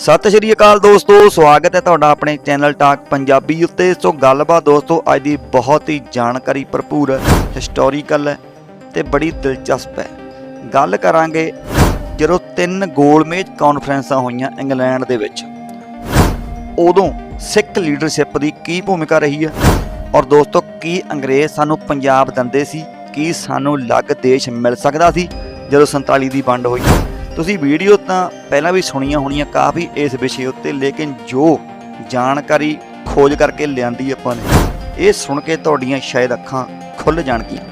ਸਤਿ ਸ਼੍ਰੀ ਅਕਾਲ ਦੋਸਤੋ, ਸਵਾਗਤ ਹੈ ਤੁਹਾਡਾ ਆਪਣੇ ਚੈਨਲ ਟਾਕ ਪੰਜਾਬੀ ਉੱਤੇ। ਸੋ ਗੱਲਬਾਤ ਦੋਸਤੋ, ਅੱਜ ਦੀ ਬਹੁਤ ਹੀ ਜਾਣਕਾਰੀ ਭਰਪੂਰ ਹਿਸਟੋਰੀਕਲ ਹੈ ਤੇ ਬੜੀ ਦਿਲਚਸਪ ਹੈ। ਗੱਲ ਕਰਾਂਗੇ ਜਦੋਂ ਤਿੰਨ ਗੋਲਮੇਜ ਕਾਨਫਰੰਸਾਂ ਹੋਈਆਂ ਇੰਗਲੈਂਡ ਦੇ ਵਿੱਚ। ਉਦੋਂ ਸਿੱਖ ਲੀਡਰਸ਼ਿਪ ਦੀ ਕੀ ਭੂਮਿਕਾ ਰਹੀ ਹੈ? ਔਰ ਦੋਸਤੋ, ਕੀ ਅੰਗਰੇਜ਼ ਸਾਨੂੰ ਪੰਜਾਬ ਦਿੰਦੇ ਸੀ? ਕੀ ਸਾਨੂੰ ਅਲੱਗ ਦੇਸ਼ ਮਿਲ ਸਕਦਾ ਸੀ ਜਦੋਂ 47 ਦੀ ਵੰਡ ਹੋਈ? ਤੁਸੀਂ ਵੀਡੀਓ ਤਾਂ ਪਹਿਲਾਂ ਵੀ ਸੁਣੀਆਂ ਹੋਣੀਆਂ ਕਾਫੀ ਇਸ ਵਿਸ਼ੇ ਉੱਤੇ, ਲੇਕਿਨ ਜੋ ਜਾਣਕਾਰੀ ਖੋਜ ਕਰਕੇ ਲਿਆਂਦੀ ਆਪਾਂ ਨੇ, ਇਹ ਸੁਣ ਕੇ ਤੁਹਾਡੀਆਂ ਸ਼ਾਇਦ ਅੱਖਾਂ ਖੁੱਲ ਜਾਣਗੀਆਂ।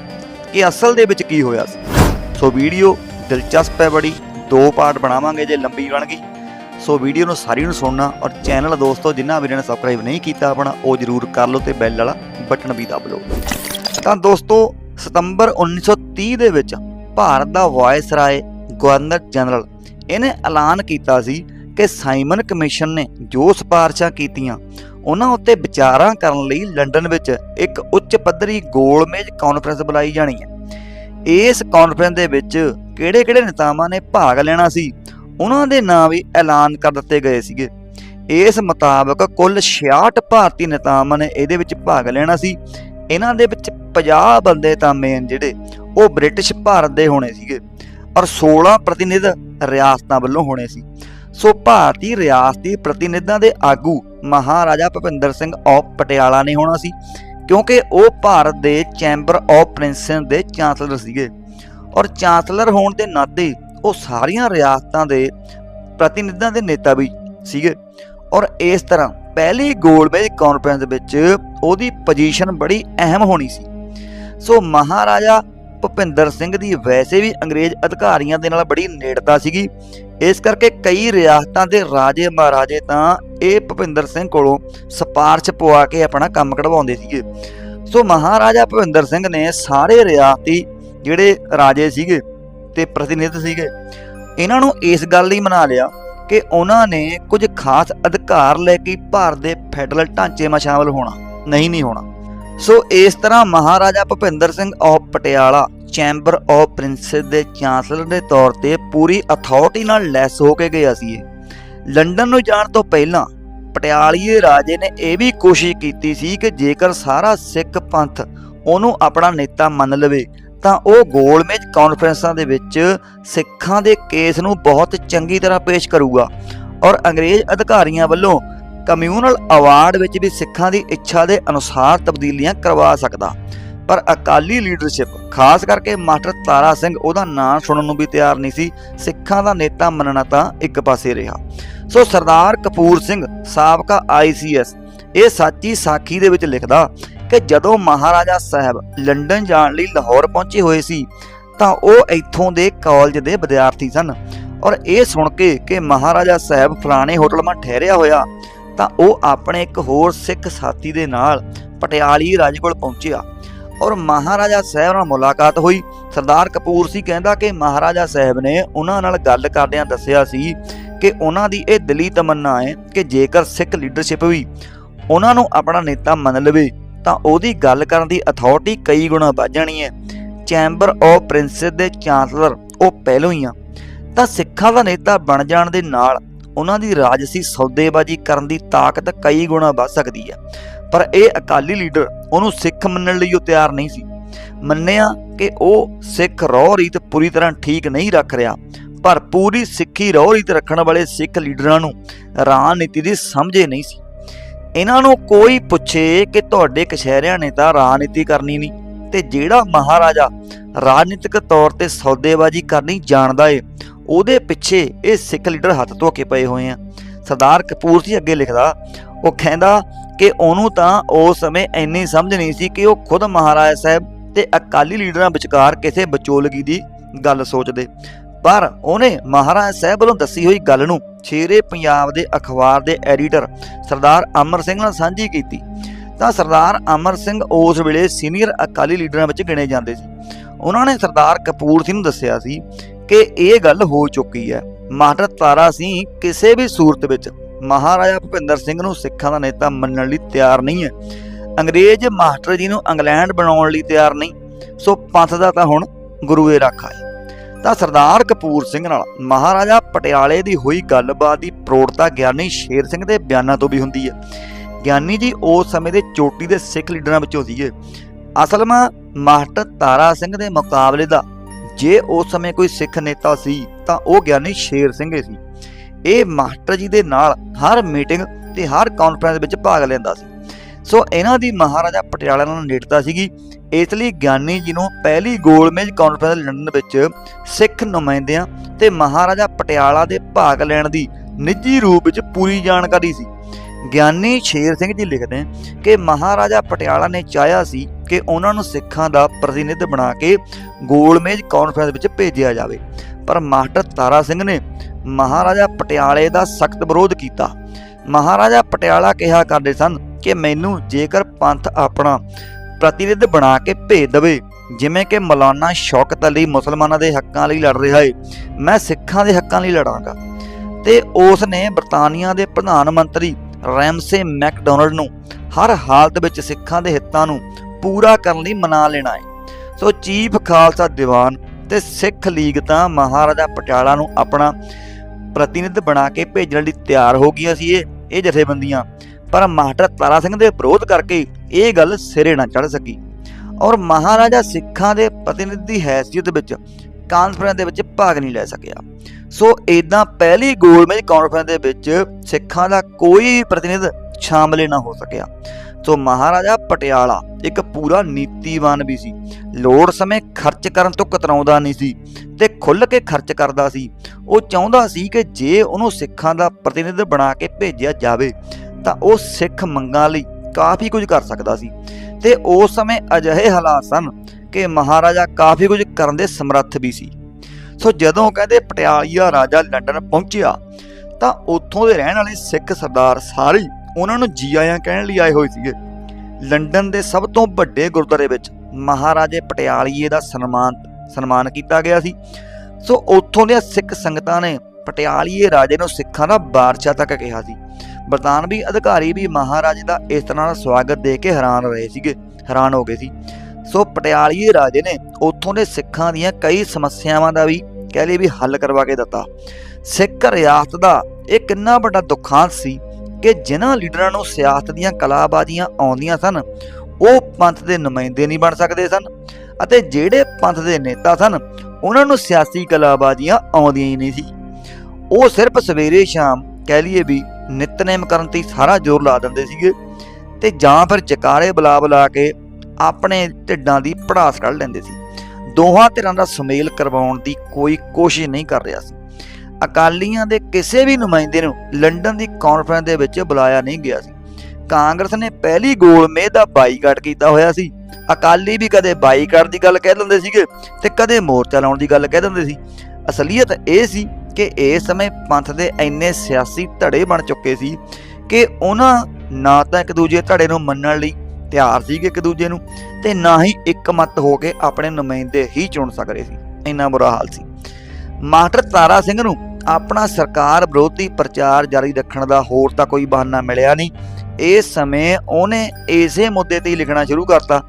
ਕਿ ਅਸਲ ਦੇ ਵਿੱਚ ਕੀ ਹੋਇਆ ਸੀ? ਸੋ ਵੀਡੀਓ ਦਿਲਚਸਪ ਹੈ ਬੜੀ, ਦੋ ਪਾਰਟ ਬਣਾਵਾਂਗੇ ਜੇ ਲੰਬੀ ਬਣ ਗਈ। ਸੋ ਵੀਡੀਓ ਨੂੰ ਸਾਰੀ ਨੂੰ ਸੁਣਨਾ ਔਰ ਚੈਨਲ ਦੋਸਤੋ, ਜਿਨ੍ਹਾਂ ਵੀਰਾਂ ਨੇ ਸਬਸਕ੍ਰਾਈਬ ਨਹੀਂ ਕੀਤਾ ਆਪਣਾ, ਉਹ ਜਰੂਰ ਕਰ ਲਓ ਤੇ ਬੈਲ ਵਾਲਾ ਬਟਨ ਵੀ ਦਬ ਲਓ। ਤਾਂ ਦੋਸਤੋ, ਸਤੰਬਰ 1930 ਦੇ ਵਿੱਚ ਭਾਰਤ ਦਾ ਵਾਇਸਰਾਏ ਗਵਰਨਰ ਜਨਰਲ। ਇਹਨੇ ਐਲਾਨ ਕੀਤਾ ਸੀ ਕਿ ਸਾਈਮਨ ਕਮਿਸ਼ਨ ਨੇ ਜੋ ਸਿਫਾਰਸ਼ਾਂ ਕੀਤੀਆਂ, ਉਹਨਾਂ ਉੱਤੇ ਵਿਚਾਰਾਂ ਕਰਨ ਲਈ ਲੰਡਨ ਵਿੱਚ ਇੱਕ ਉੱਚ ਪੱਧਰੀ ਗੋਲਮੇਜ ਕਾਨਫਰੰਸ ਬੁਲਾਈ ਜਾਣੀ ਹੈ। ਇਸ ਕਾਨਫਰੰਸ ਦੇ ਵਿੱਚ ਕਿਹੜੇ-ਕਿਹੜੇ ਨੇਤਾਵਾਂ ਨੇ ਭਾਗ ਲੈਣਾ ਸੀ, ਉਹਨਾਂ ਦੇ ਨਾਂ ਵੀ ਐਲਾਨ ਕਰ ਦਿੱਤੇ ਗਏ ਸੀਗੇ। ਇਸ ਮੁਤਾਬਕ ਕੁੱਲ 66 ਭਾਰਤੀ ਨੇਤਾਵਾਂ ਨੇ ਇਹਦੇ ਵਿੱਚ ਭਾਗ ਲੈਣਾ ਸੀ। ਇਹਨਾਂ ਦੇ ਵਿੱਚ 50 ਬੰਦੇ ਤਾਂ ਮੇਨ ਜਿਹੜੇ, ਉਹ ਬ੍ਰਿਟਿਸ਼ ਭਾਰਤ ਦੇ ਹੋਣੇ ਸੀਗੇ। ਔਰ 16 ਪ੍ਰਤੀਨਿਧ ਰਿਆਸਤਾਂ ਵੱਲੋਂ ਹੋਣੇ ਸੀ। ਸੋ ਭਾਰਤੀ ਰਿਆਸਤੀ ਪ੍ਰਤੀਨਿਧਾਂ ਦੇ ਆਗੂ ਮਹਾਰਾਜਾ ਭੁਪਿੰਦਰ ਸਿੰਘ ਆਫ ਪਟਿਆਲਾ ਨੇ ਹੋਣਾ ਸੀ, ਕਿਉਂਕਿ ਉਹ ਭਾਰਤ ਦੇ ਚੈਂਬਰ ਆਫ ਪ੍ਰਿੰਸੈਸ ਦੇ ਚਾਂਸਲਰ ਸੀਗੇ। ਔਰ ਚਾਂਸਲਰ ਹੋਣ ਦੇ ਨਾਤੇ ਉਹ ਸਾਰੀਆਂ ਰਿਆਸਤਾਂ ਦੇ ਪ੍ਰਤੀਨਿਧਾਂ ਦੇ ਨੇਤਾ ਵੀ ਸੀਗੇ। ਔਰ ਇਸ ਤਰ੍ਹਾਂ ਪਹਿਲੀ ਗੋਲਮੇਜ ਕਾਨਫਰੰਸ ਵਿੱਚ ਉਹਦੀ ਪੋਜੀਸ਼ਨ ਬੜੀ ਅਹਿਮ ਹੋਣੀ ਸੀ। ਸੋ ਮਹਾਰਾਜਾ ਭੁਪਿੰਦਰ ਸਿੰਘ ਦੀ ਵੈਸੇ ਵੀ ਅੰਗਰੇਜ਼ ਅਧਿਕਾਰੀਆਂ ਦੇ ਨਾਲ ਬੜੀ ਨੇੜਤਾ ਸੀਗੀ। ਇਸ ਕਰਕੇ ਕਈ ਰਿਆਸਤਾਂ ਦੇ ਰਾਜੇ ਮਹਾਰਾਜੇ ਤਾਂ ਇਹ ਭੁਪਿੰਦਰ ਸਿੰਘ ਕੋਲੋਂ ਸਪਾਰਸ਼ ਪਵਾ ਕੇ ਆਪਣਾ ਕੰਮ ਕਢਵਾਉਂਦੇ ਸੀਗੇ। ਸੋ ਮਹਾਰਾਜਾ ਭੁਪਿੰਦਰ ਸਿੰਘ ਨੇ ਸਾਰੇ ਰਿਆਸਤੀ ਜਿਹੜੇ ਰਾਜੇ ਸੀਗੇ ਤੇ ਪ੍ਰਤੀਨਿਧ ਸੀਗੇ, ਇਹਨਾਂ ਨੂੰ ਇਸ ਗੱਲ ਲਈ ਮਨਾ ਲਿਆ ਕਿ ਉਹਨਾਂ ਨੇ ਕੁਝ ਖਾਸ ਅਧਿਕਾਰ ਲੈ ਕੇ ਭਾਰਤ ਦੇ ਫੈਡਰਲ ਢਾਂਚੇ ਵਿੱਚ ਸ਼ਾਮਲ ਹੋਣਾ, ਨਹੀਂ ਨਹੀਂ ਹੋਣਾ। ਸੋ ਇਸ ਤਰ੍ਹਾਂ Maharaja Bhupinder Singh of Patiala chamber of princes ਦੇ ਚਾਂਸਲਰ ਦੇ ਤੌਰ ਤੇ ਪੂਰੀ ਅਥਾਰਟੀ ਨਾਲ ਲੈਸ ਹੋ ਕੇ ਗਿਆ ਸੀ ਲੰਡਨ ਨੂੰ ਜਾਣ ਤੋਂ ਪਹਿਲਾਂ ਪਟਿਆਲੀਏ ਰਾਜੇ ਨੇ ਇਹ ਵੀ ਕੋਸ਼ਿਸ਼ ਕੀਤੀ ਸੀ ਕਿ ਜੇਕਰ ਸਾਰਾ ਸਿੱਖ ਪੰਥ ਉਹਨੂੰ ਆਪਣਾ ਨੇਤਾ ਮੰਨ ਲਵੇ, ਤਾਂ ਉਹ ਗੋਲਮੇਜ ਕਾਨਫਰੰਸਾਂ ਦੇ ਵਿੱਚ ਸਿੱਖਾਂ ਦੇ ਕੇਸ ਨੂੰ ਬਹੁਤ ਚੰਗੀ ਤਰ੍ਹਾਂ ਪੇਸ਼ ਕਰੂਗਾ। ਔਰ ਅੰਗਰੇਜ਼ ਅਧਿਕਾਰੀਆਂ ਵੱਲੋਂ ਕਮਿਊਨਲ ਅਵਾਰਡ ਵਿੱਚ ਵੀ ਸਿੱਖਾਂ ਦੀ ਇੱਛਾ ਦੇ ਅਨੁਸਾਰ ਤਬਦੀਲੀਆਂ ਕਰਵਾ ਸਕਦਾ। ਪਰ ਅਕਾਲੀ ਲੀਡਰਸ਼ਿਪ, ਖਾਸ ਕਰਕੇ ਮਾਸਟਰ ਤਾਰਾ ਸਿੰਘ, ਉਹਦਾ ਨਾਂ ਸੁਣਨ ਨੂੰ ਵੀ ਤਿਆਰ ਨਹੀਂ ਸੀ। ਸਿੱਖਾਂ ਦਾ ਨੇਤਾ ਮੰਨਣਾ ਤਾਂ ਇੱਕ ਪਾਸੇ ਰਿਹਾ। ਸੋ ਸਰਦਾਰ ਕਪੂਰ ਸਿੰਘ, ਸਾਬਕਾ ਆਈਸੀਐਸ ਇਹ ਸੱਚੀ ਸਾਖੀ ਦੇ ਵਿੱਚ ਲਿਖਦਾ ਕਿ ਜਦੋਂ ਮਹਾਰਾਜਾ ਸਾਹਿਬ ਲੰਡਨ ਜਾਣ ਲਈ ਲਾਹੌਰ ਪਹੁੰਚੇ ਹੋਏ ਸੀ, ਤਾਂ ਉਹ ਇੱਥੋਂ ਦੇ ਕਾਲਜ ਦੇ ਵਿਦਿਆਰਥੀ ਸਨ। ਔਰ ਇਹ ਸੁਣ ਕੇ ਕਿ ਮਹਾਰਾਜਾ ਸਾਹਿਬ ਫਲਾਣੇ ਹੋਟਲ 'ਮਾ ਠਹਿਰਿਆ ਹੋਇਆ, ਤਾਂ ਉਹ ਆਪਣੇ ਇੱਕ ਹੋਰ ਸਿੱਖ ਸਾਥੀ ਦੇ ਨਾਲ ਪਟਿਆਲੀ ਰਾਜ ਕੋਲ ਪਹੁੰਚਿਆ। ਔਰ ਮਹਾਰਾਜਾ ਸਾਹਿਬ ਨਾਲ ਮੁਲਾਕਾਤ ਹੋਈ। ਸਰਦਾਰ ਕਪੂਰ ਸੀ ਕਹਿੰਦਾ ਕਿ ਮਹਾਰਾਜਾ ਸਾਹਿਬ ਨੇ ਉਹਨਾਂ ਨਾਲ ਗੱਲ ਕਰਦਿਆਂ ਦੱਸਿਆ ਸੀ ਕਿ ਉਹਨਾਂ ਦੀ ਇਹ ਦਿਲੀ ਤਮੰਨਾ ਹੈ ਕਿ ਜੇਕਰ ਸਿੱਖ ਲੀਡਰਸ਼ਿਪ ਵੀ ਉਹਨਾਂ ਨੂੰ ਆਪਣਾ ਨੇਤਾ ਮੰਨ ਲਵੇ, ਤਾਂ ਉਹਦੀ ਗੱਲ ਕਰਨ ਦੀ ਅਥਾਰਟੀ ਕਈ ਗੁਣਾ ਵੱਧ ਜਾਣੀ ਹੈ। ਚੈਂਬਰ ਆਫ ਪ੍ਰਿੰਸੈਸ ਦੇ ਚਾਂਸਲਰ ਉਹ ਪਹਿਲੋਂ ਹੀ ਆ। ਤਾਂ ਸਿੱਖਾਂ ਦਾ ਨੇਤਾ ਬਣ ਜਾਣ ਦੇ ਨਾਲ ਉਹਨਾਂ ਦੀ ਰਾਜਸੀ ਸੌਦੇਬਾਜ਼ੀ ਕਰਨ ਦੀ ਤਾਕਤ ਕਈ ਗੁਣਾ ਵੱਧ ਸਕਦੀ ਹੈ ਪਰ ਇਹ ਅਕਾਲੀ ਲੀਡਰ ਉਹਨੂੰ ਸਿੱਖ ਮੰਨਣ ਲਈ ਉਹ ਤਿਆਰ ਨਹੀਂ ਸੀ। ਮੰਨਿਆ ਕਿ ਉਹ ਸਿੱਖ ਰੋਹ ਰੀਤ ਪੂਰੀ ਤਰ੍ਹਾਂ ਠੀਕ ਨਹੀਂ ਰੱਖ ਰਿਹਾ, ਪਰ ਪੂਰੀ ਸਿੱਖੀ ਰੋਹ ਰੀਤ ਰੱਖਣ ਵਾਲੇ ਸਿੱਖ ਲੀਡਰਾਂ ਨੂੰ ਰਾਜਨੀਤੀ ਦੀ ਸਮਝੇ ਨਹੀਂ ਸੀ। ਇਹਨਾਂ ਨੂੰ ਕੋਈ ਪੁੱਛੇ ਕਿ ਤੁਹਾਡੇ ਕਸ਼ਹਿਰਿਆਂ ਨੇ ਤਾਂ ਰਾਜਨੀਤੀ ਕਰਨੀ ਨਹੀਂ, ਤੇ ਜਿਹੜਾ ਮਹਾਰਾਜਾ ਰਾਜਨੀਤਿਕ ਤੌਰ ਤੇ ਸੌਦੇਬਾਜ਼ੀ ਕਰਨੀ ਜਾਣਦਾ ਏ ਉਹਦੇ ਪਿੱਛੇ ਇਹ ਸਿੱਖ ਲੀਡਰ ਹੱਥ ਧੋ ਕੇ ਪਏ ਹੋਏ ਆ। ਸਰਦਾਰ ਕਪੂਰ ਸੀ ਅੱਗੇ ਲਿਖਦਾ, ਉਹ ਕਹਿੰਦਾ ਕਿ ਉਹਨੂੰ ਤਾਂ ਉਸ ਸਮੇਂ ਇੰਨੀ ਸਮਝ ਨਹੀਂ ਸੀ ਕਿ ਉਹ ਖੁਦ ਮਹਾਰਾਜਾ ਸਾਹਿਬ ਤੇ ਅਕਾਲੀ ਲੀਡਰਾਂ ਵਿਚਕਾਰ ਕਿਸੇ ਵਿਚੋਲਗੀ ਦੀ ਗੱਲ ਸੋਚਦੇ। ਪਰ ਉਹਨੇ ਮਹਾਰਾਜਾ ਸਾਹਿਬ ਵੱਲੋਂ ਦੱਸੀ ਹੋਈ ਗੱਲ ਨੂੰ ਛੇਰੇ ਪੰਜਾਬ ਦੇ ਅਖਬਾਰ ਦੇ ਐਡੀਟਰ ਸਰਦਾਰ ਅਮਰ ਸਿੰਘ ਨਾਲ ਸਾਂਝੀ ਕੀਤੀ। ਤਾਂ ਸਰਦਾਰ ਅਮਰ ਸਿੰਘ ਉਸ ਵੇਲੇ ਸੀਨੀਅਰ ਅਕਾਲੀ ਲੀਡਰਾਂ ਵਿੱਚ ਗਿਣੇ ਜਾਂਦੇ ਸੀ। ਉਹਨਾਂ ਨੇ ਸਰਦਾਰ ਕਪੂਰ ਸਿੰਘ ਨੂੰ ਦੱਸਿਆ ਸੀ ਕਿ ਇਹ ਗੱਲ ਹੋ ਚੁੱਕੀ ਹੈ। ਮਾਸਟਰ ਤਾਰਾ ਸਿੰਘ ਕਿਸੇ ਵੀ ਸੂਰਤ ਵਿੱਚ ਮਹਾਰਾਜਾ ਭੁਪਿੰਦਰ ਸਿੰਘ ਨੂੰ ਸਿੱਖਾਂ ਦਾ ਨੇਤਾ ਮੰਨਣ ਲਈ ਤਿਆਰ ਨਹੀਂ ਹੈ। ਅੰਗਰੇਜ਼ ਮਾਸਟਰ ਜੀ ਨੂੰ ਇੰਗਲੈਂਡ ਬਣਾਉਣ ਲਈ ਤਿਆਰ ਨਹੀਂ, ਸੋ ਪੰਥ ਦਾ ਤਾਂ ਹੁਣ ਗੁਰੂ ਇਹ ਰਾਖਾ ਹੈ ਤਾਂ ਸਰਦਾਰ ਕਪੂਰ ਸਿੰਘ ਨਾਲ ਮਹਾਰਾਜਾ ਪਟਿਆਲੇ ਦੀ ਹੋਈ ਗੱਲਬਾਤ ਦੀ ਪ੍ਰੋੜਤਾ ਗਿਆਨੀ ਸ਼ੇਰ ਸਿੰਘ ਦੇ ਬਿਆਨਾਂ ਤੋਂ ਵੀ ਹੁੰਦੀ ਹੈ। ਗਿਆਨੀ ਜੀ ਉਸ ਸਮੇਂ ਦੇ ਚੋਟੀ ਦੇ ਸਿੱਖ ਲੀਡਰਾਂ ਵਿੱਚੋਂ ਸੀਗੇ। ਅਸਲ ਵਿੱਚ ਮਾਸਟਰ ਤਾਰਾ ਸਿੰਘ ਦੇ ਮੁਕਾਬਲੇ ਦਾ ਜੇ ਉਸ ਸਮੇਂ ਕੋਈ ਸਿੱਖ ਨੇਤਾ ਸੀ, ਤਾਂ ਉਹ ਗਿਆਨੀ ਸ਼ੇਰ ਸਿੰਘ ਸੀ। ਇਹ ਮਾਸਟਰ ਜੀ ਦੇ ਨਾਲ ਹਰ ਮੀਟਿੰਗ ਤੇ ਹਰ ਕਾਨਫਰੰਸ ਵਿੱਚ ਭਾਗ ਲੈਂਦਾ ਸੀ। ਸੋ ਇਹਨਾਂ ਦੀ ਮਹਾਰਾਜਾ ਪਟਿਆਲਾ ਨਾਲ ਨੇੜਤਾ ਸੀਗੀ। ਇਸ ਲਈ ਗਿਆਨੀ ਜੀ ਨੂੰ ਪਹਿਲੀ ਗੋਲਮੇਜ ਕਾਨਫਰੰਸ ਲੰਡਨ ਵਿੱਚ ਸਿੱਖ ਨੁਮਾਇੰਦਿਆਂ ਤੇ ਮਹਾਰਾਜਾ ਪਟਿਆਲਾ ਦੇ ਭਾਗ ਲੈਣ ਦੀ ਨਿੱਜੀ ਰੂਪ ਵਿੱਚ ਪੂਰੀ ਜਾਣਕਾਰੀ ਸੀ। ਗਿਆਨੀ ਸ਼ੇਰ ਸਿੰਘ ਜੀ ਲਿਖਦੇ ਹਨ ਕਿ ਮਹਾਰਾਜਾ ਪਟਿਆਲਾ ਨੇ ਚਾਹਿਆ ਸੀ ਕਿ ਉਹਨਾਂ ਨੂੰ ਸਿੱਖਾਂ ਦਾ ਪ੍ਰਤੀਨਿਧ ਬਣਾ ਕੇ ਗੋਲਮੇਜ ਕਾਨਫਰੰਸ ਵਿੱਚ ਭੇਜਿਆ ਜਾਵੇ। ਪਰ ਮਾਸਟਰ ਤਾਰਾ ਸਿੰਘ ਨੇ ਮਹਾਰਾਜਾ ਪਟਿਆਲੇ ਦਾ ਸਖਤ ਵਿਰੋਧ ਕੀਤਾ। ਮਹਾਰਾਜਾ ਪਟਿਆਲਾ ਕਿਹਾ ਕਰਦੇ ਸਨ ਕਿ ਮੈਨੂੰ ਜੇਕਰ ਪੰਥ ਆਪਣਾ ਪ੍ਰਤੀਨਿਧ ਬਣਾ ਕੇ ਭੇਜ ਦੇਵੇ, ਜਿਵੇਂ ਕਿ ਮੌਲਾਨਾ ਸ਼ੌਕਤ ਅਲੀ ਮੁਸਲਮਾਨਾਂ ਦੇ ਹੱਕਾਂ ਲਈ ਲੜ ਰਿਹਾ ਏ, ਮੈਂ ਸਿੱਖਾਂ ਦੇ ਹੱਕਾਂ ਲਈ ਲੜਾਂਗਾ। ਤੇ ਉਸ ਨੇ ਬਰਤਾਨੀਆ ਦੇ ਪ੍ਰਧਾਨ ਮੰਤਰੀ ਰੈਮਸੇ ਮੈਕਡੋਨਲਡ ਨੂੰ ਹਰ ਹਾਲਤ ਵਿੱਚ ਸਿੱਖਾਂ ਦੇ ਹਿੱਤਾਂ ਨੂੰ ਪੂਰਾ ਕਰਨ ਲਈ ਮਨਾ ਲੈਣਾ ਹੈ। ਸੋ ਚੀਫ ਖਾਲਸਾ ਦੀਵਾਨ ਤੇ ਸਿੱਖ ਲੀਗ ਤਾਂ ਮਹਾਰਾਜਾ ਪਟਿਆਲਾ ਨੂੰ ਆਪਣਾ ਪ੍ਰਤੀਨਿਧ ਬਣਾ ਕੇ ਭੇਜਣ ਲਈ ਤਿਆਰ ਹੋ ਗਈਆਂ ਸੀ ਇਹ ਇਹ ਜਥੇਬੰਦੀਆਂ। ਪਰ ਮਾਸਟਰ ਤਾਰਾ ਸਿੰਘ ਦੇ ਵਿਰੋਧ ਕਰਕੇ ਇਹ ਗੱਲ ਸਿਰੇ ਨਾ ਚੜ ਸਕੀ। ਔਰ ਮਹਾਰਾਜਾ ਸਿੱਖਾਂ ਦੇ ਪ੍ਰਤੀਨਿਧ ਦੀ ਹੈਸੀਅਤ ਵਿੱਚ ਕਾਨਫਰੰਸ ਦੇ ਵਿੱਚ ਭਾਗ ਨਹੀਂ ਲੈ ਸਕਿਆ। ਸੋ ਇਦਾਂ ਪਹਿਲੀ ਗੋਲਮੇਜ ਕਾਨਫਰੰਸ ਦੇ ਵਿੱਚ ਸਿੱਖਾਂ ਦਾ ਕੋਈ ਪ੍ਰਤੀਨਿਧ ਸ਼ਾਮਲ ਨਾ ਹੋ ਸਕਿਆ। ਸੋ ਮਹਾਰਾਜਾ ਪਟਿਆਲਾ ਇੱਕ ਪੂਰਾ ਨੀਤੀਵਾਨ ਵੀ ਸੀ। ਲੋੜ ਸਮੇਂ ਖਰਚ ਕਰਨ ਤੋਂ ਕਤਰਾਉਂਦਾ ਨਹੀਂ ਸੀ ਤੇ ਖੁੱਲ੍ਹ ਕੇ ਖਰਚ ਕਰਦਾ ਸੀ। ਉਹ ਚਾਹੁੰਦਾ ਸੀ ਕਿ ਜੇ ਉਹਨੂੰ ਸਿੱਖਾਂ ਦਾ ਪ੍ਰਤੀਨਿਧ ਬਣਾ ਕੇ ਭੇਜਿਆ ਜਾਵੇ, ਤਾਂ ਉਹ ਸਿੱਖ ਮੰਗਾਂ ਲਈ ਕਾਫੀ ਕੁਝ ਕਰ ਸਕਦਾ ਸੀ। ਤੇ ਉਸ ਸਮੇਂ ਅਜਿਹੇ ਹਾਲਾਤ ਸਨ ਕਿ ਮਹਾਰਾਜਾ ਕਾਫੀ ਕੁਝ ਕਰਨ ਦੇ ਸਮਰੱਥ ਵੀ ਸੀ। ਸੋ ਜਦੋਂ ਕਹਿੰਦੇ ਪਟਿਆਲੀਆ ਰਾਜਾ ਲੰਡਨ ਪਹੁੰਚਿਆ, ਤਾਂ ਉੱਥੋਂ ਦੇ ਰਹਿਣ ਵਾਲੇ ਸਿੱਖ ਸਰਦਾਰ ਸਾਰੇ ਉਹਨਾਂ ਨੂੰ ਜੀ ਆਇਆਂ ਕਹਿਣ ਲਈ ਆਏ ਹੋਏ ਸੀਗੇ। ਲੰਡਨ ਦੇ ਸਭ ਤੋਂ ਵੱਡੇ ਗੁਰਦੁਆਰੇ ਵਿੱਚ ਮਹਾਰਾਜੇ ਪਟਿਆਲੀਏ ਦਾ ਸਨਮਾਨ ਸਨਮਾਨ ਕੀਤਾ ਗਿਆ ਸੀ। ਸੋ ਉੱਥੋਂ ਦੀਆਂ ਸਿੱਖ ਸੰਗਤਾਂ ਨੇ ਪਟਿਆਲੀਏ ਰਾਜੇ ਨੂੰ ਸਿੱਖਾਂ ਦਾ ਬਾਦਸ਼ਾਹ ਤੱਕ ਕਿਹਾ ਸੀ। ਬਰਤਾਨਵੀ ਅਧਿਕਾਰੀ ਵੀ ਮਹਾਰਾਜੇ ਦਾ ਇਸ ਤਰ੍ਹਾਂ ਦਾ ਸਵਾਗਤ ਦੇ ਕੇ ਹੈਰਾਨ ਰਹੇ ਸੀਗੇ, ਹੈਰਾਨ ਹੋ ਗਏ ਸੀ। ਸੋ ਪਟਿਆਲੀਏ ਰਾਜੇ ਨੇ ਉੱਥੋਂ ਦੇ ਸਿੱਖਾਂ ਦੀਆਂ ਕਈ ਸਮੱਸਿਆਵਾਂ ਦਾ ਵੀ ਕਹਿ ਲਈ ਵੀ ਹੱਲ ਕਰਵਾ ਕੇ ਦਿੱਤਾ। ਸਿੱਖ ਰਿਆਸਤ ਦਾ ਇਹ ਕਿੰਨਾ ਵੱਡਾ ਦੁਖਾਂਤ ਸੀ ਕਿ ਜਿਨ੍ਹਾਂ ਲੀਡਰਾਂ ਨੂੰ ਸਿਆਸਤ ਦੀਆਂ ਕਲਾਬਾਜ਼ੀਆਂ ਆਉਂਦੀਆਂ ਸਨ, ਉਹ ਪੰਥ ਦੇ ਨੁਮਾਇੰਦੇ ਨਹੀਂ ਬਣ ਸਕਦੇ ਸਨ ਅਤੇ ਜਿਹੜੇ ਪੰਥ ਦੇ ਨੇਤਾ ਸਨ, ਉਹਨਾਂ ਨੂੰ ਸਿਆਸੀ ਕਲਾਬਾਜ਼ੀਆਂ ਆਉਂਦੀਆਂ ਹੀ ਨਹੀਂ ਸੀ। ਉਹ ਸਿਰਫ ਸਵੇਰੇ ਸ਼ਾਮ ਕਹਿ ਲਈਏ ਵੀ ਨਿਤਨੇਮ ਕਰਨ ਤੇ ਸਾਰਾ ਜ਼ੋਰ ਲਾ ਦਿੰਦੇ ਸੀਗੇ ਤੇ ਜਾਂ ਫਿਰ ਜਕਾਰੇ ਬੁਲਾ ਬੁਲਾ ਕੇ ਆਪਣੇ ਢਿੱਡਾਂ ਦੀ ਪੜਾਸ ਕੱਢ ਲੈਂਦੇ ਸੀ। ਦੋਹਾਂ ਧਿਰਾਂ ਦਾ ਸੁਮੇਲ ਕਰਵਾਉਣ ਦੀ ਕੋਈ ਕੋਸ਼ਿਸ਼ ਨਹੀਂ ਕਰ ਰਿਹਾ ਸੀ। ਅਕਾਲੀਆਂ ਦੇ ਕਿਸੇ ਵੀ ਨੁਮਾਇੰਦੇ ਨੂੰ ਲੰਡਨ ਦੀ ਕਾਨਫਰੰਸ ਦੇ ਵਿੱਚ ਬੁਲਾਇਆ ਨਹੀਂ ਗਿਆ ਸੀ। ਕਾਂਗਰਸ ਨੇ ਪਹਿਲੀ ਗੋਲਮੇਜ਼ ਦਾ ਬਾਈਕਾਟ ਕੀਤਾ ਹੋਇਆ ਸੀ। ਅਕਾਲੀ ਵੀ ਕਦੇ ਬਾਈਕਾਟ ਦੀ ਗੱਲ ਕਹਿ ਦਿੰਦੇ ਸੀਗੇ ਤੇ ਕਦੇ ਮੋਰਚਾ ਲਾਉਣ ਦੀ ਗੱਲ ਕਹਿ ਦਿੰਦੇ ਸੀ। ਅਸਲੀਅਤ ਇਹ ਸੀ ਕਿ ਇਸ ਸਮੇਂ ਪੰਥ ਦੇ ਇੰਨੇ ਸਿਆਸੀ ਧੜੇ ਬਣ ਚੁੱਕੇ ਸੀ ਕਿ ਉਹਨਾਂ ਨਾ ਤਾਂ ਇੱਕ ਦੂਜੇ ਧੜੇ ਨੂੰ ਮੰਨਣ ਲਈ ਤਿਆਰ ਸੀ ਇੱਕ ਦੂਜੇ ਨੂੰ ਤੇ ਨਾ ਹੀ ਇੱਕਮਤ ਹੋ ਕੇ ਆਪਣੇ ਨੁਮਾਇੰਦੇ ਹੀ ਚੁਣ ਸਕਦੇ ਸੀ। ਇੰਨਾ ਬੁਰਾ ਹਾਲ ਸੀ। ਮਾਸਟਰ ਤਾਰਾ ਸਿੰਘ ਨੂੰ ਆਪਣਾ ਸਰਕਾਰ ਵਿਰੋਧੀ ਪ੍ਰਚਾਰ ਜਾਰੀ ਰੱਖਣ ਦਾ ਹੋਰ ਤਾਂ ਕੋਈ ਬਹਾਨਾ ਮਿਲਿਆ ਨਹੀਂ। ਇਸ ਸਮੇਂ ਉਹਨੇ ਇਸੇ ਮੁੱਦੇ ਤੇ ਲਿਖਣਾ ਸ਼ੁਰੂ ਕਰਤਾ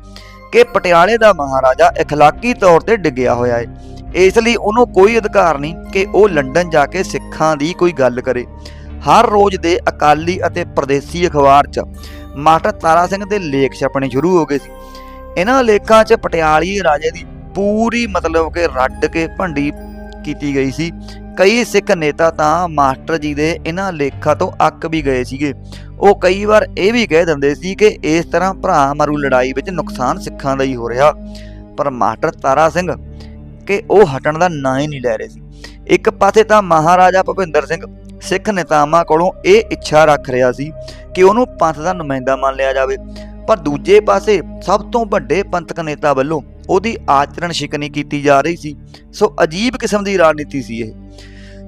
ਕਿ ਪਟਿਆਲੇ ਦਾ ਮਹਾਰਾਜਾ اخਲਾਕੀ ਤੌਰ ਤੇ ਡਿੱਗਿਆ ਹੋਇਆ ਹੈ ਇਸ ਲਈ ਉਹਨੂੰ ਕੋਈ ਅਧਿਕਾਰ ਨਹੀਂ ਕਿ ਉਹ ਲੰਡਨ ਜਾ ਕੇ ਸਿੱਖਾਂ ਦੀ ਕੋਈ ਗੱਲ ਕਰੇ। ਹਰ ਰੋਜ਼ ਦੇ ਅਕਾਲੀ ਅਤੇ ਪ੍ਰਦੇਸੀ ਅਖਬਾਰ 'ਚ ਮਾਸਟਰ ਤਾਰਾ ਸਿੰਘ ਦੇ ਲੇਖ ਛਪਣੇ ਸ਼ੁਰੂ ਹੋ ਗਏ ਸੀ। ਇਹਨਾਂ ਲੇਖਾਂ 'ਚ ਪਟਿਆਲੀ ਰਾਜੇ ਦੀ ਪੂਰੀ ਮਤਲਬ ਕਿ ਰੱਡ ਕੇ ਭੰਡੀ ਕੀਤੀ ਗਈ ਸੀ। ਕਈ ਸਿੱਖ ਨੇਤਾ ਤਾਂ ਮਾਸਟਰ ਜੀ ਦੇ ਇਹਨਾਂ ਲੇਖਾਂ ਤੋਂ ਅੱਕ ਵੀ ਗਏ ਸੀਗੇ। ਉਹ ਕਈ ਵਾਰ ਇਹ ਵੀ ਕਹਿ ਦਿੰਦੇ ਸੀ ਕਿ ਇਸ ਤਰ੍ਹਾਂ ਭਰਾ ਮਾਰੂ ਲੜਾਈ ਵਿੱਚ ਨੁਕਸਾਨ ਸਿੱਖਾਂ ਦਾ ਹੀ ਹੋ ਰਿਹਾ। ਪਰ ਮਾਸਟਰ ਤਾਰਾ ਸਿੰਘ ਕਿ ਉਹ ਹਟਣ ਦਾ ਨਾਂ ਹੀ ਨਹੀਂ ਲੈ ਰਹੇ ਸੀ। ਇੱਕ ਪਾਸੇ ਤਾਂ ਮਹਾਰਾਜਾ ਭੁਪਿੰਦਰ ਸਿੰਘ ਸਿੱਖ ਨੇਤਾਵਾਂ ਕੋਲੋਂ ਇਹ ਇੱਛਾ ਰੱਖ ਰਿਹਾ ਸੀ ਕਿ ਉਹਨੂੰ ਪੰਥ ਦਾ ਨੁਮਾਇੰਦਾ ਮੰਨ ਲਿਆ ਜਾਵੇ। ਪਰ ਦੂਜੇ ਪਾਸੇ ਸਭ ਤੋਂ ਵੱਡੇ ਪੰਥਕ ਨੇਤਾ ਵੱਲੋਂ ਉਹਦੀ ਆਚਰਣ ਸ਼ਿਕਨੀ ਕੀਤੀ ਜਾ ਰਹੀ ਸੀ। ਸੋ ਅਜੀਬ ਕਿਸਮ ਦੀ ਰਾਜਨੀਤੀ ਸੀ ਇਹ।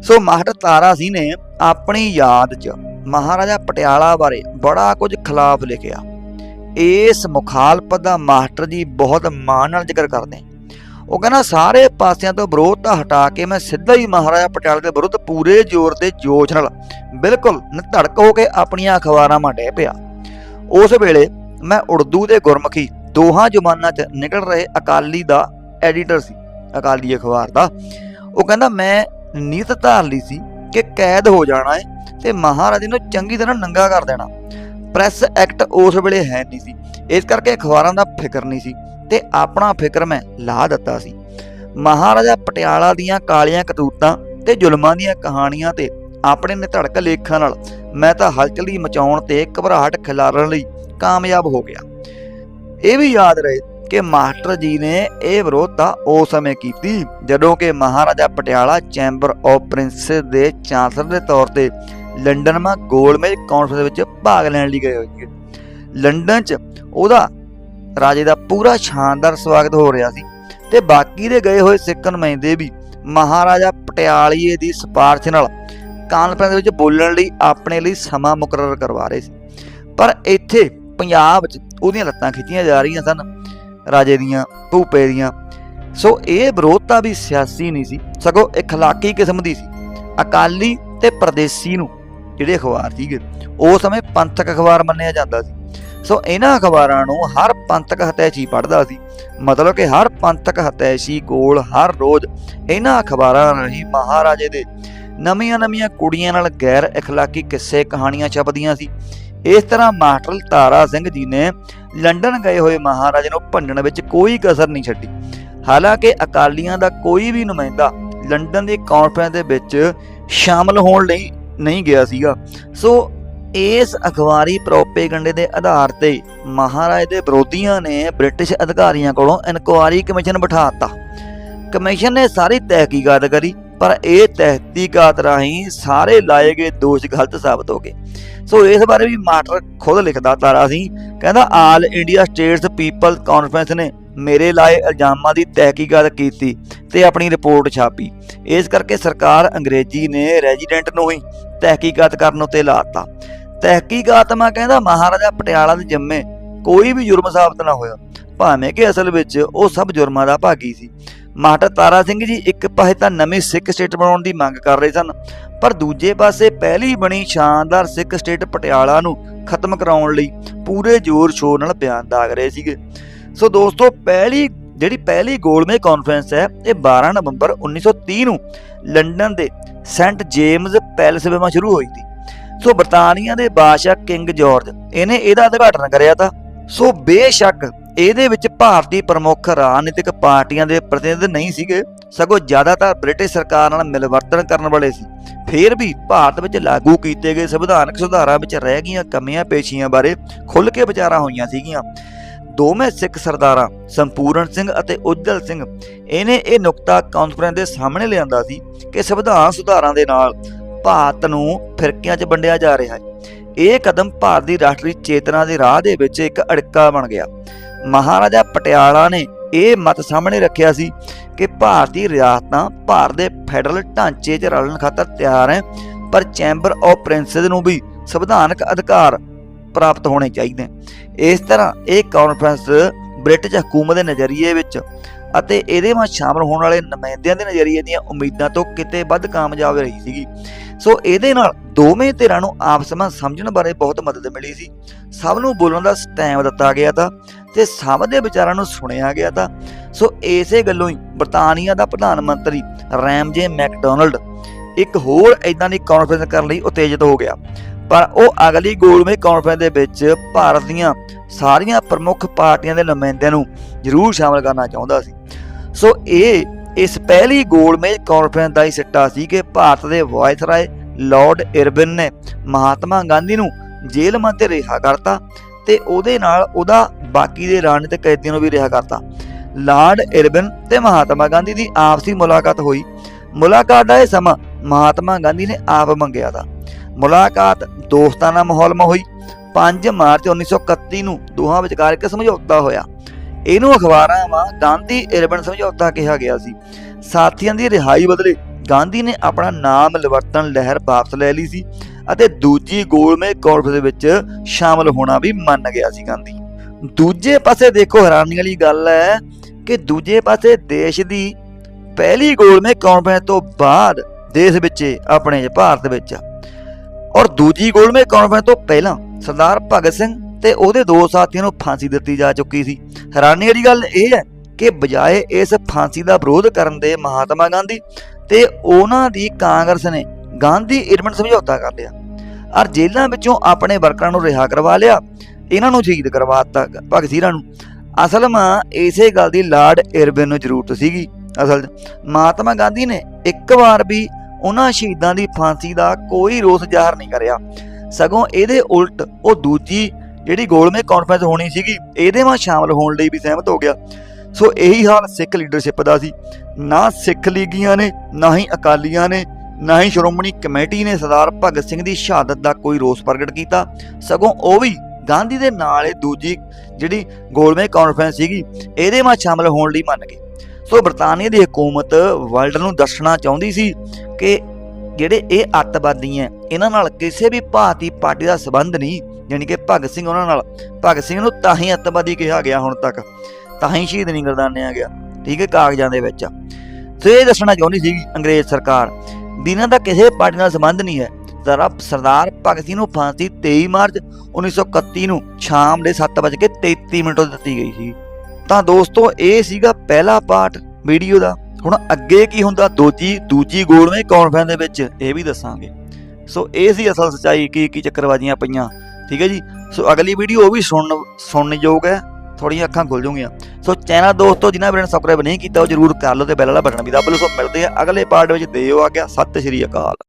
ਸੋ ਮਾਸਟਰ ਤਾਰਾ ਸਿੰਘ ਨੇ ਆਪਣੀ ਯਾਦ 'ਚ ਮਹਾਰਾਜਾ ਪਟਿਆਲਾ ਬਾਰੇ ਬੜਾ ਕੁਝ ਖਿਲਾਫ ਲਿਖਿਆ। ਇਸ ਮੁਖਾਲਫਤ ਦਾ ਮਾਸਟਰ ਜੀ ਬਹੁਤ ਮਾਣ ਨਾਲ ਜ਼ਿਕਰ ਕਰਦੇ ਉਹ ਕਹਿੰਦਾ, ਸਾਰੇ ਪਾਸਿਆਂ ਤੋਂ ਵਿਰੋਧ ਤਾਂ ਹਟਾ ਕੇ ਮੈਂ ਸਿੱਧਾ ਹੀ ਮਹਾਰਾਜਾ ਪਟਿਆਲੇ ਦੇ ਵਿਰੁੱਧ ਪੂਰੇ ਜ਼ੋਰ ਤੇ ਜੋਸ਼ ਨਾਲ, ਬਿਲਕੁਲ ਨਿਧੜਕ ਹੋ ਕੇ ਆਪਣੀਆਂ ਅਖਬਾਰਾਂ ਮਾ ਪਿਆ। ਉਸ ਵੇਲੇ ਮੈਂ ਉਰਦੂ ਦੇ ਗੁਰਮੁਖੀ ਦੋਹਾਂ ਜ਼ੁਬਾਨਾਂ 'ਚ ਨਿਕਲ ਰਹੇ ਅਕਾਲੀ ਦਾ ਐਡੀਟਰ ਸੀ, ਅਕਾਲੀ ਅਖਬਾਰ ਦਾ। ਉਹ ਕਹਿੰਦਾ, ਮੈਂ ਨੀਤ ਧਾਰ ਲਈ ਸੀ ਕਿ ਕੈਦ ਹੋ ਜਾਣਾ ਹੈ ਤੇ ਮਹਾਰਾਜੇ ਨੂੰ ਚੰਗੀ ਤਰ੍ਹਾਂ ਨੰਗਾ ਕਰ ਦੇਣਾ। ਪ੍ਰੈਸ ਐਕਟ ਉਸ ਵੇਲੇ ਹੈ ਨਹੀਂ ਸੀ। ਇਸ ਕਰਕੇ ਅਖਬਾਰਾਂ ਦਾ ਫਿਕਰ ਨਹੀਂ ਸੀ। ਤੇ ਆਪਣਾ ਫਿਕਰ ਮੈਂ ਲਾ ਦਿੱਤਾ ਸੀ। ਮਹਾਰਾਜਾ ਪਟਿਆਲਾ ਦੀਆਂ ਕਾਲੀਆਂ ਕਤੂਤਾਂ ਤੇ ਜ਼ੁਲਮਾਂ ਦੀਆਂ ਕਹਾਣੀਆਂ ਤੇ ਆਪਣੇ ਨਿਧੜਕ ਲੇਖਾਂ ਨਾਲ ਮੈਂ ਤਾਂ ਹਲਚਲੀ ਮਚਾਉਣ ਤੇ ਘਬਰਾਹਟ ਖਿਲਾਰਨ ਲਈ ਕਾਮਯਾਬ ਹੋ ਗਿਆ। ਇਹ ਵੀ ਯਾਦ ਰਹੇ ਕਿ ਮਾਸਟਰ ਜੀ ਨੇ ਇਹ ਵਿਰੋਧਤਾ ਉਸ ਸਮੇਂ ਕੀਤੀ ਜਦੋਂ ਕਿ Maharaja Patiala chamber of princes ਦੇ ਚਾਂਸਲਰ ਦੇ ਤੌਰ ਤੇ ਲੰਡਨ ਮਾ ਗੋਲਮੇਜ ਕਾਨਫਰੰਸ ਵਿੱਚ ਭਾਗ ਲੈਣ ਲਈ ਗਏ ਹੋਏ ਲੰਡਨ 'ਚ ਉਹਦਾ ਰਾਜੇ ਦਾ ਪੂਰਾ ਸ਼ਾਨਦਾਰ ਸਵਾਗਤ ਹੋ ਰਿਹਾ ਸੀ ਤੇ ਬਾਕੀ ਦੇ ਗਏ ਹੋਏ ਸਿੱਖ ਨੁਮਾਇੰਦੇ ਵੀ ਮਹਾਰਾਜਾ ਪਟਿਆਲੀਏ ਦੀ ਸਿਫਾਰਿਸ਼ ਨਾਲ ਕਾਨਫਰੰਸ ਵਿੱਚ ਬੋਲਣ ਲਈ ਆਪਣੇ ਲਈ ਸਮਾਂ ਮੁਕਰਰ ਕਰਵਾ ਰਹੇ ਸੀ ਪਰ ਇੱਥੇ ਪੰਜਾਬ 'ਚ ਉਹਦੀਆਂ ਲੱਤਾਂ ਖਿੱਚੀਆਂ ਜਾ ਰਹੀਆਂ ਸਨ ਰਾਜੇ ਦੀਆਂ ਭੂਪੇ ਦੀਆਂ ਸੋ ਇਹ ਵਿਰੋਧਤਾ ਵੀ ਸਿਆਸੀ ਨਹੀਂ ਸੀ ਸਗੋਂ اخلاقی ਕਿਸਮ ਦੀ ਸੀ ਅਕਾਲੀ ਤੇ ਪਰਦੇਸੀ ਨੂੰ ਜਿਹੜੇ ਅਖਬਾਰ ਸੀਗੇ ਉਸ ਸਮੇਂ ਪੰਥਕ ਅਖਬਾਰ ਮੰਨਿਆ ਜਾਂਦਾ ਸੀ ਸੋ ਇਹਨਾਂ ਅਖਬਾਰਾਂ ਨੂੰ ਹਰ ਪੰਥਕ ਹਤੈਸ਼ੀ ਪੜ੍ਹਦਾ ਸੀ। ਮਤਲਬ ਕਿ ਹਰ ਪੰਥਕ ਹਤੈਸ਼ੀ ਕੋਲ ਹਰ ਰੋਜ਼ ਇਹਨਾਂ ਅਖਬਾਰਾਂ ਰਾਹੀਂ ਮਹਾਰਾਜੇ ਦੇ ਨਵੀਆਂ-ਨਵੀਆਂ ਕੁੜੀਆਂ ਨਾਲ ਗੈਰ اخਲਾਕੀ ਕਿੱਸੇ ਕਹਾਣੀਆਂ ਛਪਦੀਆਂ ਸੀ। ਇਸ ਤਰ੍ਹਾਂ ਮਾਸਟਰ ਤਾਰਾ ਸਿੰਘ ਜੀ ਨੇ ਲੰਡਨ ਗਏ ਹੋਏ ਮਹਾਰਾਜ ਨੂੰ ਭੰਡਣ ਵਿੱਚ ਕੋਈ ਕਸਰ ਨਹੀਂ ਛੱਡੀ। ਹਾਲਾਂਕਿ ਅਕਾਲੀਆਂ ਦਾ ਕੋਈ ਵੀ ਨੁਮਾਇੰਦਾ ਲੰਡਨ ਦੀ ਕਾਨਫਰੰਸ ਦੇ ਵਿੱਚ ਸ਼ਾਮਲ ਹੋਣ ਲਈ ਨਹੀਂ ਗਿਆ ਸੀਗਾ। ਸੋ ਇਸ ਅਖਬਾਰੀ ਪ੍ਰੋਪੇਗੰਡੇ ਦੇ ਆਧਾਰ ਤੇ ਮਹਾਰਾਜ ਦੇ ਵਿਰੋਧੀਆਂ ਨੇ ਬ੍ਰਿਟਿਸ਼ ਅਧਿਕਾਰੀਆਂ ਕੋਲੋਂ ਇਨਕੁਆਰੀ ਕਮਿਸ਼ਨ ਬਿਠਾਤਾ ਕਮਿਸ਼ਨ ਨੇ ਸਾਰੀ ਤਹਿਕੀਕਾਤ ਕਰੀ, ਪਰ ਇਹ ਤਹਿਕੀਕਾਤ ਰਾਹੀਂ ਸਾਰੇ ਲਾਏ ਗਏ ਦੋਸ਼ ਗਲਤ ਸਾਬਤ ਹੋ ਗਏ। ਸੋ ਇਸ ਬਾਰੇ ਵੀ ਮਾਟਰ ਖੁਦ ਲਿਖਦਾ ਤਾਰਾ ਸੀ, ਕਹਿੰਦਾ all India states people conference ਨੇ ਮੇਰੇ ਲਾਏ ਇਲਜ਼ਾਮਾਂ ਦੀ ਤਹਿਕੀਕਾਤ ਕੀਤੀ ਤੇ ਆਪਣੀ ਰਿਪੋਰਟ ਛਾਪੀ। ਇਸ ਕਰਕੇ ਸਰਕਾਰ ਅੰਗਰੇਜ਼ੀ ਨੇ ਰੈਜ਼ੀਡੈਂਟ ਨੂੰ ਹੀ ਤਹਿਕੀਕਾਤ ਕਰਨ ਉਤੇ ਲਾਤਾ ਤਹਿਕੀਕਾਤ ਮੈਂ ਕਹਿੰਦਾ ਮਹਾਰਾਜਾ ਪਟਿਆਲਾ ਦੇ ਜੰਮੇ ਕੋਈ ਵੀ ਜੁਰਮ ਸਾਬਤ ਨਾ ਹੋਇਆ। ਭਾਵੇਂ ਕਿ ਅਸਲ ਵਿੱਚ ਉਹ ਸਭ ਜੁਰਮਾਂ ਦਾ ਭਾਗੀ ਸੀ। ਮਾਸਟਰ ਤਾਰਾ ਸਿੰਘ ਜੀ ਇੱਕ ਪਾਸੇ ਤਾਂ ਨਵੀਂ ਸਿੱਖ ਸਟੇਟ ਬਣਾਉਣ ਦੀ ਮੰਗ ਕਰ ਰਹੇ ਸਨ, ਪਰ ਦੂਜੇ ਪਾਸੇ ਪਹਿਲੀ ਬਣੀ ਸ਼ਾਨਦਾਰ ਸਿੱਖ ਸਟੇਟ ਪਟਿਆਲਾ ਨੂੰ ਖਤਮ ਕਰਾਉਣ ਲਈ ਪੂਰੇ ਜ਼ੋਰ ਸ਼ੋਰ ਨਾਲ ਬਿਆਨ ਦਾਗ ਰਹੇ ਸੀਗੇ। ਸੋ ਦੋਸਤੋ, ਪਹਿਲੀ, ਜਿਹੜੀ ਪਹਿਲੀ ਗੋਲਮੇ ਕਾਨਫਰੰਸ ਹੈ, ਇਹ 12 ਨਵੰਬਰ 1930 ਨੂੰ ਲੰਡਨ ਦੇ ਸੈਂਟ ਜੇਮਸ ਪੈਲਸ ਵਿੱਚ ਸ਼ੁਰੂ ਹੋਈ ਸੀ। ਸੋ ਬਰਤਾਨੀਆ ਦੇ ਬਾਦਸ਼ਾਹ ਕਿੰਗ ਜਾਰਜ, ਇਹਨੇ ਇਹਦਾ ਉਦਘਾਟਨ ਕਰਿਆ ਤਾਂ। ਸੋ ਬੇਸ਼ੱਕ ਇਹਦੇ ਵਿੱਚ ਭਾਰਤੀ ਪ੍ਰਮੁੱਖ ਰਾਜਨੀਤਿਕ ਪਾਰਟੀਆਂ ਦੇ ਪ੍ਰਤੀਨਿਧ ਨਹੀਂ ਸੀਗੇ, ਸਗੋਂ ਜ਼ਿਆਦਾਤਰ ਬ੍ਰਿਟਿਸ਼ ਸਰਕਾਰ ਨਾਲ ਮਿਲਵਰਤਨ ਕਰਨ ਵਾਲੇ ਸੀ। ਫਿਰ ਵੀ ਭਾਰਤ ਵਿੱਚ ਲਾਗੂ ਕੀਤੇ ਗਏ ਸੰਵਿਧਾਨਕ ਸੁਧਾਰਾਂ ਵਿੱਚ ਰਹਿ ਗਈਆਂ ਕਮੀਆਂ ਪੇਸ਼ੀਆਂ ਬਾਰੇ ਖੁੱਲ੍ਹ ਕੇ ਵਿਚਾਰਾਂ ਹੋਈਆਂ ਸੀਗੀਆਂ। ਦੋਵੇਂ ਸਿੱਖ ਸਰਦਾਰਾਂ, ਸੰਪੂਰਨ ਸਿੰਘ ਅਤੇ ਉਜਲ ਸਿੰਘ, ਇਹਨੇ ਇਹ ਨੁਕਤਾ ਕਾਨਫਰੰਸ ਦੇ ਸਾਹਮਣੇ ਲਿਆਂਦਾ ਸੀ ਕਿ ਸੰਵਿਧਾਨ ਸੁਧਾਰਾਂ ਦੇ ਨਾਲ ਭਾਰਤ ਨੂੰ ਫਿਰਕਿਆਂ 'ਚ ਵੰਡਿਆ ਜਾ ਰਿਹਾ ਹੈ। ਇਹ ਕਦਮ ਭਾਰਤ ਦੀ ਰਾਸ਼ਟਰੀ ਚੇਤਨਾ ਦੇ ਰਾਹ ਦੇ ਵਿੱਚ ਇੱਕ ਅੜਿੱਕਾ ਬਣ ਗਿਆ। ਮਹਾਰਾਜਾ ਪਟਿਆਲਾ ਨੇ ਇਹ ਮਤ ਸਾਹਮਣੇ ਰੱਖਿਆ ਸੀ ਕਿ ਭਾਰਤੀ ਰਿਆਸਤਾਂ ਭਾਰਤ ਦੇ ਫੈਡਰਲ ਢਾਂਚੇ 'ਚ ਰਲਣ ਖਾਤਰ ਤਿਆਰ ਹੈ, ਪਰ ਚੈਂਬਰ ਆਫ ਪ੍ਰਿੰਸਸ ਨੂੰ ਵੀ ਸੰਵਿਧਾਨਕ ਅਧਿਕਾਰ ਪ੍ਰਾਪਤ ਹੋਣੇ ਚਾਹੀਦੇ ਇਸ ਤਰ੍ਹਾਂ ਇਹ ਕਾਨਫਰੰਸ ਬ੍ਰਿਟਿਸ਼ ਹਕੂਮਤ ਦੇ ਨਜ਼ਰੀਏ ਵਿੱਚ ਅਤੇ ਇਹਦੇ ਵਿੱਚ ਸ਼ਾਮਲ ਹੋਣ ਵਾਲੇ ਨੁਮਾਇੰਦਿਆਂ ਦੇ ਨਜ਼ਰੀਏ ਦੀਆਂ ਉਮੀਦਾਂ ਤੋਂ ਕਿਤੇ ਵੱਧ ਕਾਮਯਾਬ ਰਹੀ ਸੀਗੀ। ਸੋ ਇਹਦੇ ਨਾਲ ਦੋਵੇਂ ਧਿਰਾਂ ਨੂੰ ਆਪਸ ਵਿੱਚ ਸਮਝਣ ਬਾਰੇ ਬਹੁਤ ਮਦਦ ਮਿਲੀ ਸੀ। ਸਭ ਨੂੰ ਬੋਲਣ ਦਾ ਟਾਈਮ ਦਿੱਤਾ ਗਿਆ ਤਾਂ ਤੇ ਸਭ ਦੇ ਵਿਚਾਰਾਂ ਨੂੰ ਸੁਣਿਆ ਗਿਆ ਤਾਂ। ਸੋ ਇਸੇ ਗੱਲੋਂ ਹੀ ਬਰਤਾਨੀਆ ਦਾ ਪ੍ਰਧਾਨ ਮੰਤਰੀ ਰੈਮਜੇ ਮੈਕਡੋਨਲਡ ਇੱਕ ਹੋਰ ਇਦਾਂ ਦੀ ਕਾਨਫਰੰਸ ਕਰਨ ਲਈ ਉਤੇਜਿਤ ਹੋ ਗਿਆ। ਪਰ ਉਹ ਅਗਲੀ ਗੋਲਮੇ ਕਾਨਫਰੰਸ ਦੇ ਵਿੱਚ ਭਾਰਤ ਦੀਆਂ ਸਾਰੀਆਂ ਪ੍ਰਮੁੱਖ ਪਾਰਟੀਆਂ ਦੇ ਨੁਮਾਇੰਦਿਆਂ ਨੂੰ ਜ਼ਰੂਰ ਸ਼ਾਮਲ ਕਰਨਾ ਚਾਹੁੰਦਾ ਸੀ। ਸੋ ਇਹ ਇਸ ਪਹਿਲੀ ਗੋਲਮੇਜ ਕਾਨਫਰੰਸ ਦਾ ਹੀ ਸਿੱਟਾ ਸੀ ਕਿ ਭਾਰਤ ਦੇ ਵਾਇਸਰਾਏ ਲਾਰਡ ਇਰਬਿਨ ਨੇ ਮਹਾਤਮਾ ਗਾਂਧੀ ਨੂੰ ਜੇਲ੍ਹ ਮਾ ਤੇ ਰਿਹਾ ਕਰਤਾ ਤੇ ਉਹਦੇ ਨਾਲ ਉਹਦਾ ਬਾਕੀ ਦੇ ਰਾਜਨੀਤਿਕ ਕੈਦੀਆਂ ਨੂੰ ਵੀ ਰਿਹਾ ਕਰਤਾ। ਲਾਰਡ ਇਰਬਿਨ ਤੇ ਮਹਾਤਮਾ ਗਾਂਧੀ ਦੀ ਆਪਸੀ ਮੁਲਾਕਾਤ ਹੋਈ। ਮੁਲਾਕਾਤ ਦਾ ਇਹ ਸਮਾਂ ਮਹਾਤਮਾ ਗਾਂਧੀ ਨੇ ਆਪ ਮੰਗਿਆ ਤਾਂ। ਮੁਲਾਕਾਤ ਦੋਸਤਾਨਾ ਮਾਹੌਲ ਮਾ ਹੋਈ। 5 ਮਾਰਚ 1931 ਨੂੰ ਦੋਹਾਂ ਵਿਚਕਾਰ ਇੱਕ ਸਮਝੌਤਾ ਹੋਇਆ। ਇਹਨੂੰ ਅਖਬਾਰਾਂ ਵਾਂ ਗਾਂਧੀ ਇਰਬਨ ਸਮਝੌਤਾ ਕਿਹਾ ਗਿਆ ਸੀ। ਸਾਥੀਆਂ ਦੀ ਰਿਹਾਈ ਬਦਲੇ ਗਾਂਧੀ ਨੇ ਆਪਣਾ ਨਾਮ ਲਿਵਰਤਨ ਲਹਿਰ ਵਾਪਸ ਲੈ ਲਈ ਸੀ ਅਤੇ ਦੂਜੀ ਗੋਲਮੇ ਕਾਨਫਰੰਸ ਦੇ ਵਿੱਚ ਸ਼ਾਮਲ ਹੋਣਾ ਵੀ ਮੰਨ ਗਿਆ ਸੀ ਗਾਂਧੀ। ਦੂਜੇ ਪਾਸੇ ਦੇਖੋ ਹੈਰਾਨੀ ਵਾਲੀ ਗੱਲ ਹੈ ਕਿ ਦੂਜੇ ਪਾਸੇ ਦੇਸ਼ ਦੀ ਪਹਿਲੀ ਗੋਲਮੇ ਕਾਨਫਰੰਸ ਤੋਂ ਬਾਅਦ ਦੇਸ਼ ਵਿੱਚ ਆਪਣੇ ਭਾਰਤ ਵਿੱਚ ਔਰ ਦੂਜੀ ਗੋਲਮੇ ਕਾਨਫਰੰਸ ਤੋਂ ਪਹਿਲਾਂ ਸਰਦਾਰ ਭਗਤ ਸਿੰਘ ਤੇ ਉਹਦੇ ਦੋ ਸਾਥੀਆਂ ਨੂੰ ਫਾਂਸੀ ਦਿੱਤੀ ਜਾ ਚੁੱਕੀ ਸੀ। ਹੈਰਾਨੀ ਵਾਲੀ ਗੱਲ ਇਹ ਹੈ ਕਿ ਬਜਾਏ ਇਸ ਫਾਂਸੀ ਦਾ ਵਿਰੋਧ ਕਰਨ ਦੇ ਮਹਾਤਮਾ ਗਾਂਧੀ ਤੇ ਉਹਨਾਂ ਦੀ ਕਾਂਗਰਸ ਨੇ ਗਾਂਧੀ ਇਰਮਨ ਸਮਝੌਤਾ ਕਰ ਲਿਆ ਔਰ ਜੇਲ੍ਹਾਂ ਵਿੱਚੋਂ ਆਪਣੇ ਵਰਕਰਾਂ ਨੂੰ ਰਿਹਾ ਕਰਵਾ ਲਿਆ, ਇਹਨਾਂ ਨੂੰ ਸ਼ਹੀਦ ਕਰਵਾ ਦਿੱਤਾ ਭਗਤ ਸਿੰਘਾਂ ਨੂੰ। ਅਸਲ ਮਾਂ, ਇਸੇ ਗੱਲ ਦੀ ਲਾਰਡ ਇਰਵਿਨ ਨੂੰ ਜ਼ਰੂਰਤ ਸੀਗੀ। ਅਸਲ ਮਹਾਤਮਾ ਗਾਂਧੀ ਨੇ ਇੱਕ ਵਾਰ ਵੀ ਉਹਨਾਂ ਸ਼ਹੀਦਾਂ ਦੀ ਫਾਂਸੀ ਦਾ ਕੋਈ ਰੋਸ ਜ਼ਾਹਰ ਨਹੀਂ ਕਰਿਆ। ਸਗੋਂ ਇਹਦੇ ਉਲਟ ਉਹ ਦੂਜੀ ਜਿਹੜੀ ਗੋਲਮੇ ਕਾਨਫਰੰਸ ਹੋਣੀ ਸੀਗੀ, ਇਹਦੇ ਵਿੱਚ ਸ਼ਾਮਲ ਹੋਣ ਲਈ ਵੀ ਸਹਿਮਤ ਹੋ ਗਿਆ। ਸੋ ਇਹੀ ਹਾਲ ਸਿੱਖ ਲੀਡਰਸ਼ਿਪ ਦਾ ਸੀ। ਨਾ ਸਿੱਖ ਲੀਗੀਆਂ ਨੇ, ਨਾ ਹੀ ਅਕਾਲੀਆਂ ਨੇ, ਨਾ ਹੀ ਸ਼੍ਰੋਮਣੀ ਕਮੇਟੀ ਨੇ ਸਰਦਾਰ ਭਗਤ ਸਿੰਘ ਦੀ ਸ਼ਹਾਦਤ ਦਾ ਕੋਈ ਰੋਸ ਪ੍ਰਗਟ ਕੀਤਾ। ਸਗੋਂ ਉਹ ਵੀ ਗਾਂਧੀ ਦੇ ਨਾਲ ਇਹ ਦੂਜੀ ਜਿਹੜੀ ਗੋਲਮੇ ਕਾਨਫਰੰਸ ਸੀਗੀ, ਇਹਦੇ ਵਿੱਚ ਸ਼ਾਮਲ ਹੋਣ ਲਈ ਮੰਨ ਗਏ। ਸੋ ਬਰਤਾਨੀਆ ਦੀ ਹਕੂਮਤ ਵਰਲਡ ਨੂੰ ਦੱਸਣਾ ਚਾਹੁੰਦੀ ਸੀ ਕਿ ਜਿਹੜੇ ਇਹ ਅੱਤਵਾਦੀ ਹੈ, ਇਹਨਾਂ ਨਾਲ ਕਿਸੇ ਵੀ ਭਾਰਤੀ ਪਾਰਟੀ ਦਾ ਸਬੰਧ ਨਹੀਂ ਯਾਨੀ ਕਿ ਭਗਤ ਸਿੰਘ ਉਹਨਾਂ ਨਾਲ, ਭਗਤ ਸਿੰਘ ਨੂੰ ਤਾਂ ਹੀ ਅੱਤਵਾਦੀ ਕਿਹਾ ਗਿਆ ਹੁਣ ਤੱਕ, ਤਾਂ ਹੀ ਸ਼ਹੀਦ ਨਹੀਂ ਗਰਦਾਨਿਆ ਗਿਆ, ਠੀਕ ਹੈ, ਕਾਗਜ਼ਾਂ ਦੇ ਵਿੱਚ। ਸੋ ਇਹ ਦੱਸਣਾ ਚਾਹੁੰਦੀ ਸੀ ਅੰਗਰੇਜ਼ ਸਰਕਾਰ ਵੀ ਇਹਨਾਂ ਦਾ ਕਿਸੇ ਪਾਰਟੀ ਨਾਲ ਸੰਬੰਧ ਨਹੀਂ ਹੈ। ਜ਼ਰਾ ਸਰਦਾਰ ਭਗਤ ਸਿੰਘ ਨੂੰ ਫਾਂਸੀ 23 ਮਾਰਚ 1931 ਨੂੰ ਸ਼ਾਮ ਦੇ 7:33 ਮਿੰਟ ਤੋਂ ਦਿੱਤੀ ਗਈ ਸੀ। ਤਾਂ ਦੋਸਤੋ, ਇਹ ਸੀਗਾ ਪਹਿਲਾ ਪਾਰਟ ਵੀਡੀਓ ਦਾ। ਹੁਣ ਅੱਗੇ ਕੀ ਹੁੰਦਾ, ਦੂਜੀ ਦੂਜੀ ਗੋਲਵੇਂ ਕਾਨਫਰੰਸ ਦੇ ਵਿੱਚ, ਇਹ ਵੀ ਦੱਸਾਂਗੇ। ਸੋ ਇਹ ਸੀ ਅਸਲ ਸਚਾਈ ਕੀ ਕੀ ਚੱਕਰਬਾਜ਼ੀਆਂ ਪਈਆਂ। ਠੀਕ ਹੈ ਜੀ? ਸੋ ਅਗਲੀ ਵੀਡੀਓ ਉਹ ਵੀ ਸੁਣਨ ਸੁਣਨ ਯੋਗ ਹੈ। ਥੋੜੀਆਂ ਅੱਖਾਂ ਖੁੱਲ ਜੂਗੀਆਂ ਸੋ ਚੈਨਲ ਦੋਸਤੋ, ਜਿਨ੍ਹਾਂ ਵੀਰਾਂ ਨੇ ਸਬਸਕ੍ਰਾਈਬ ਨਹੀਂ ਕੀਤਾ, ਉਹ ਜਰੂਰ ਕਰ ਲਓ ਤੇ ਬੈਲ ਵਾਲਾ ਬਟਨ ਵੀ ਦੱਬ ਲਓ। ਸੋ ਮਿਲਦੇ ਆ ਅਗਲੇ ਪਾਰਟ ਵਿੱਚ। ਦੇਓ ਆ ਗਿਆ ਸਤਿ ਸ਼੍ਰੀ ਅਕਾਲ।